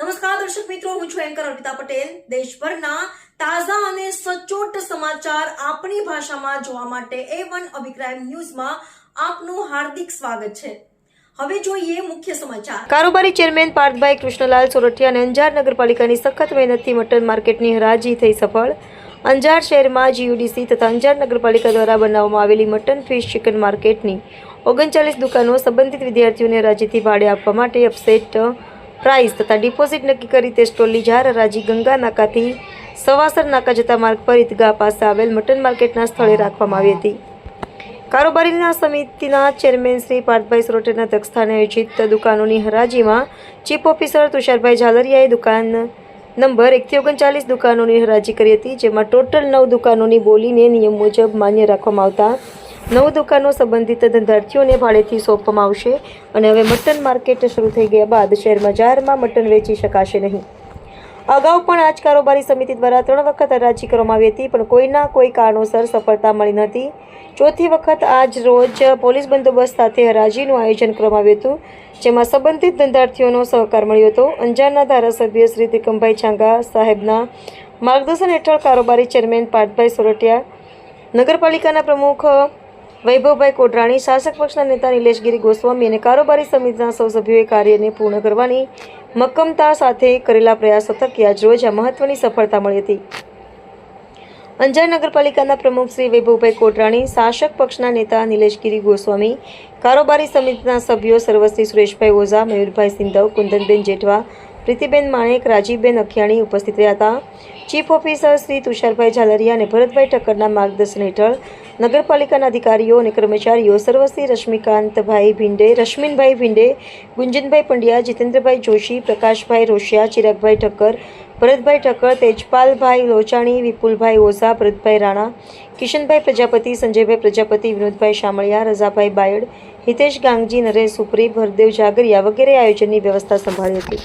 નમસ્કાર, દર્શક મિત્રો, હું છું એન્કર અર્પિતા પટેલ. દેશભરના તાજા અને સચોટ સમાચાર આપણી ભાષામાં જોવા માટે એ વન અભિપ્રાય ન્યૂઝમાં આપનું હાર્દિક સ્વાગત છે. હવે જોઈએ મુખ્ય સમાચાર. કારોબારી ચેરમેન પાર્થભાઈ કૃષ્ણલાલ સોરઠિયા અને અંજાર નગરપાલિકાની સખત મહેનતથી મટન માર્કેટની હરાજી થઈ સફળ. અંજાર શહેરમાં જીયુડીસી તથા અંજાર નગરપાલિકા દ્વારા બનાવવામાં આવેલી મટન ફિશ ચિકન માર્કેટની ઓગણચાલીસ દુકાનો સંબંધિત વિદ્યાર્થીઓને હરાજીથી ભાડે આપવા માટે અપસેટ પ્રાઇસ તથા ડિપોઝિટ નક્કી કરી તે સ્ટોલની જાર રાજી ગંગા નાકાથી સવાસર નાકા જતા માર્ગ પર ઈદગાહ પાસે આવેલ મટન માર્કેટના સ્થળે રાખવામાં આવી હતી. કારોબારીના સમિતિના ચેરમેન શ્રી પાર્થભાઈ સોરઠેના અધ્યક્ષસ્થાને આયોજિત દુકાનોની હરાજીમાં ચીફ ઓફિસર તુષારભાઈ ઝાલરિયાએ દુકાન નંબર એકથી ઓગણચાલીસ દુકાનોની હરાજી કરી હતી, જેમાં ટોટલ નવ દુકાનોની બોલીને નિયમ મુજબ માન્ય રાખવામાં આવતા નવ દુકાનો સંબંધિત ધંધાર્થીઓને ભાડેથી સોંપવામાં આવશે અને હવે મટન માર્કેટ શરૂ થઈ ગયા બાદ શહેરમાં જાહેરમાં મટન વેચી શકાશે નહીં. અગાઉ પણ આ જ કારોબારી સમિતિ દ્વારા ત્રણ વખત હરાજી કરવામાં આવી હતી, પણ કોઈના કોઈ કારણોસર સફળતા મળી નથી ચોથી વખત આજ રોજ પોલીસ બંદોબસ્ત સાથે હરાજીનું આયોજન કરવામાં આવ્યું હતું, જેમાં સંબંધિત ધંધાર્થીઓનો સહકાર મળ્યો હતો. અંજારના ધારાસભ્ય શ્રી ત્રિકમભાઈ છાંગા સાહેબના માર્ગદર્શન હેઠળ કારોબારી ચેરમેન પાર્થભાઈ સોરઠિયા, નગરપાલિકાના પ્રમુખ વૈભવભાઈ કોટરાણી, શાસક પક્ષના નેતા નિલેશગીરી ગોસ્વામી અને કારોબારી સમિતિના સૌ સભ્યોએ કાર્યને પૂર્ણ કરવાની મક્કમતા સાથે કરેલા પ્રયાસો થકી આજ રોજ આ મહત્વની સફળતા મળી હતી. અંજાર નગરપાલિકાના પ્રમુખ શ્રી વૈભવભાઈ કોટરાણી, શાસક પક્ષના નેતા નિલેશગીરી ગોસ્વામી, કારોબારી સમિતિના સભ્યો સર્વશ્રી સુરેશભાઈ ઓઝા, મયુરભાઈ સિંધવ, કુંદનબેન જેઠવા પ્રીતિબેન માણેક રાજીવબેન અખિયાણી ઉપસ્થિત રહ્યા હતા. ચીફ ઓફિસર શ્રી તુષારભાઈ ઝાલરિયા અને ભરતભાઈ ઠક્કરના માર્ગદર્શન હેઠળ નગરપાલિકાના અધિકારીઓ અને કર્મચારીઓ સર્વશ્રી રશ્મિકાંતભાઈ ભીંડે, રશ્મિનભાઈ ભીંડે, ગુંજનભાઈ પંડ્યા, જીતેન્દ્રભાઈ જોશી, પ્રકાશભાઈ રોશિયા, ચિરાગભાઈ ઠક્કર, ભરતભાઈ ઠક્કર, તેજપાલભાઈ લોચાણી, વિપુલભાઈ ઓઝા, ભરતભાઈ રાણા, કિશનભાઈ પ્રજાપતિ, સંજયભાઈ પ્રજાપતિ, વિનોદભાઈ શામળિયા, રઝાભાઈ બાયડ, હિતેશ ગાંગજી, નરેશ સુપ્રી ભરદેવ જાગરિયા વગેરે આયોજનની વ્યવસ્થા સંભાળી હતી.